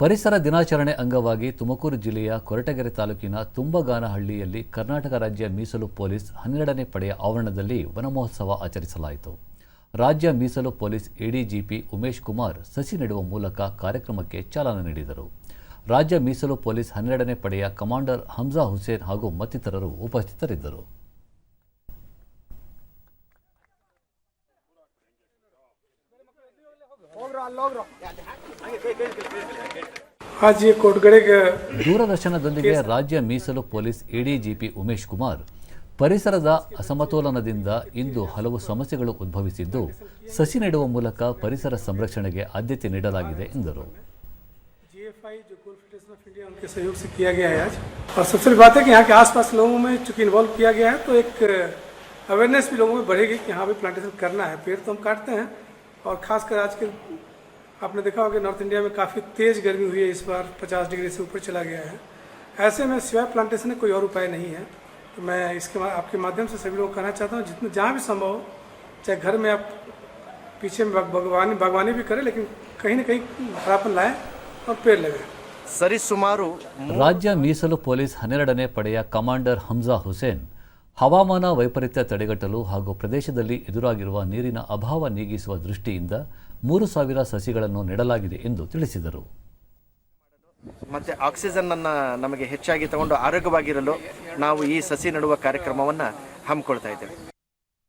ಪರಿಸರ ದಿನಾಚರಣೆ ಅಂಗವಾಗಿ ತುಮಕೂರು ಜಿಲ್ಲೆಯ ಕೊರಟಗೆರೆ ತಾಲೂಕಿನ ತುಂಬಗಾನಹಳ್ಳಿಯಲ್ಲಿ ಕರ್ನಾಟಕ ರಾಜ್ಯ ಮೀಸಲು ಪೊಲೀಸ್ ಹನ್ನೆರಡನೇ ಪಡೆಯ ಆವರಣದಲ್ಲಿ ವನಮಹೋತ್ಸವ ಆಚರಿಸಲಾಯಿತು. ರಾಜ್ಯ ಮೀಸಲು ಪೊಲೀಸ್ ಎಡಿಜಿಪಿ ಉಮೇಶ್ ಕುಮಾರ್ ಸಸಿ ನೆಡುವ ಮೂಲಕ ಕಾರ್ಯಕ್ರಮಕ್ಕೆ ಚಾಲನೆ ನೀಡಿದರು. ರಾಜ್ಯ ಮೀಸಲು ಪೊಲೀಸ್ ಹನ್ನೆರಡನೇ ಪಡೆಯ ಕಮಾಂಡರ್ ಹಮ್ಜಾ ಹುಸೇನ್ ಹಾಗೂ ಮತ್ತಿತರರು ಉಪಸ್ಥಿತರಿದ್ದರು. आज ये कोटगड़े के ದೂರದರ್ಶನದೊಂದಿಗೆ ರಾಜ್ಯ ಮೀಸಲು ಪೊಲೀಸ್ ಎಡಿಜಿಪಿ ಉಮೇಶ್ ಕುಮಾರ್ ಪರಿಸರದ ಅಸಮತೋಲನದಿಂದ ಇಂದು ಹಲವು ಸಮಸ್ಯೆಗಳು ಉದ್ಭವಿಸಿದ್ದು ಸಸಿ ನೆಡುವ ಮೂಲಕ ಪರಿಸರ ಸಂರಕ್ಷಣೆಗೆ ಆದ್ಯತೆ ನೀಡಲಾಗಿದೆ ಎಂದರು जीएफआई जो गोल्फ फेडरेशन ऑफ इंडिया उनके सहयोग से किया गया है आज और सबसे बड़ी बात है कि यहाँ के आसपास लोगों में चूंकि इन्वॉल्व किया गया है तो एक अवेयरनेस भी लोगों में बढ़ेगी कि हाँ भाई प्लांटेशन करना है पेड़ तो हम काटते हैं और खासकर आज के आपने देखा होगा कि नॉर्थ इंडिया में काफ़ी तेज़ गर्मी हुई है इस बार 50 डिग्री से ऊपर चला गया है ऐसे में सिवाय प्लांटेशन का कोई और उपाय नहीं है तो मैं इसके मा- आपके माध्यम से सभी लोगों को कहना चाहता हूँ जितने जहाँ भी संभव हो चाहे घर में आप पीछे में बाग- बागवानी बागवानी भी करें लेकिन कहीं ना कहीं हरापन लाएं और पेड़ लगाएं ಸರಿಸುಮಾರು ರಾಜ್ಯ ಮೀಸಲು ಪೊಲೀಸ್ ಹನ್ನೆರಡನೇ ಪಡೆಯ ಕಮಾಂಡರ್ ಹಮ್ಜಾ ಹುಸೇನ್ ಹವಾಮಾನ ವೈಪರೀತ್ಯ ತಡೆಗಟ್ಟಲು ಹಾಗೂ ಪ್ರದೇಶದಲ್ಲಿ ಎದುರಾಗಿರುವ ನೀರಿನ ಅಭಾವ ನೀಗಿಸುವ ದೃಷ್ಟಿಯಿಂದ ಮೂರು ಸಾವಿರ ಸಸಿಗಳನ್ನು ನೆಡಲಾಗಿದೆ ಎಂದು ತಿಳಿಸಿದರು. ಮತ್ತೆ ಆಕ್ಸಿಜನ್ ಅನ್ನ ನಮಗೆ ಹೆಚ್ಚಾಗಿ ತಗೊಂಡು ಆರೋಗ್ಯವಾಗಿರಲು ನಾವು ಈ ಸಸಿ ನೆಡುವ ಕಾರ್ಯಕ್ರಮವನ್ನು ಹಮ್ಮಿಕೊಳ್ತಾ ಇದ್ದೇವೆ.